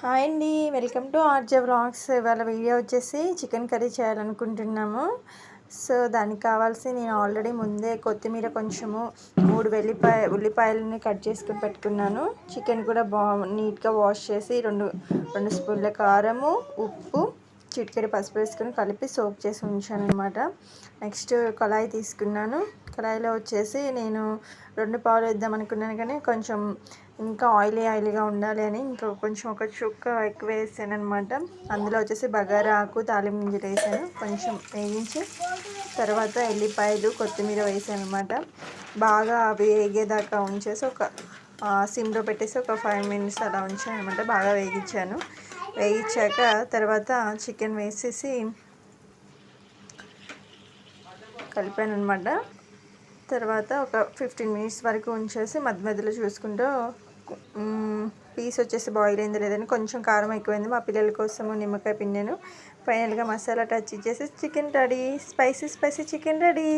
Hi అండి. Welcome to RJ blogs ఇవాళ video వచ్చేసి చికెన్ కర్రీ చేయాలనుకుంటున్నాము. సో దానికి కావాల్సి నేను ఆల్రెడీ ముందే కొత్తిమీర కొంచెము మూడు వెల్లిపాయ ఉల్లిపాయలని కట్ చేసుకుని పెట్టుకున్నాను. చికెన్ కూడా బా నీట్గా వాష్ చేసి రెండు రెండు స్పూన్ల కారము ఉప్పు చిటికెడు పసుపు వేసుకొని కలిపి సోప్ చేసి ఉంచాను అనమాట నెక్స్ట్ కళాయి తీసుకున్నాను. కడాయిలో వచ్చేసి నేను రెండు పాలు వేద్దాం అనుకున్నాను కానీ కొంచెం ఇంకా ఆయిలీ ఆయిలీగా ఉండాలి అని ఇంకా కొంచెం ఒక చుక్క ఎక్కువ వేసాను అనమాట అందులో వచ్చేసి బగారా ఆకు తాలింపు గింజలు వేసాను. కొంచెం వేయించి తర్వాత ఎల్లిపాయలు కొత్తిమీర వేసాను అనమాట బాగా అవి వేగేదాకా ఉంచేసి ఒక సిమ్లో పెట్టేసి ఒక ఫైవ్ మినిట్స్ అలా ఉంచాను అనమాట బాగా వేగించాను. వేయించాక తర్వాత చికెన్ వేసేసి కలిపాను అనమాట తర్వాత ఒక ఫిఫ్టీన్ మినిట్స్ వరకు ఉంచేసి మధ్య మధ్యలో చూసుకుంటూ పీస్ వచ్చేసి బాయిల్ అయింది లేదని కొంచెం కారం ఎక్కువైంది. మా పిల్లల కోసము నిమ్మకాయ పిండాను ఫైనల్గా మసాలా టచ్ ఇచ్చేసి chicken ready spicy spicy chicken ready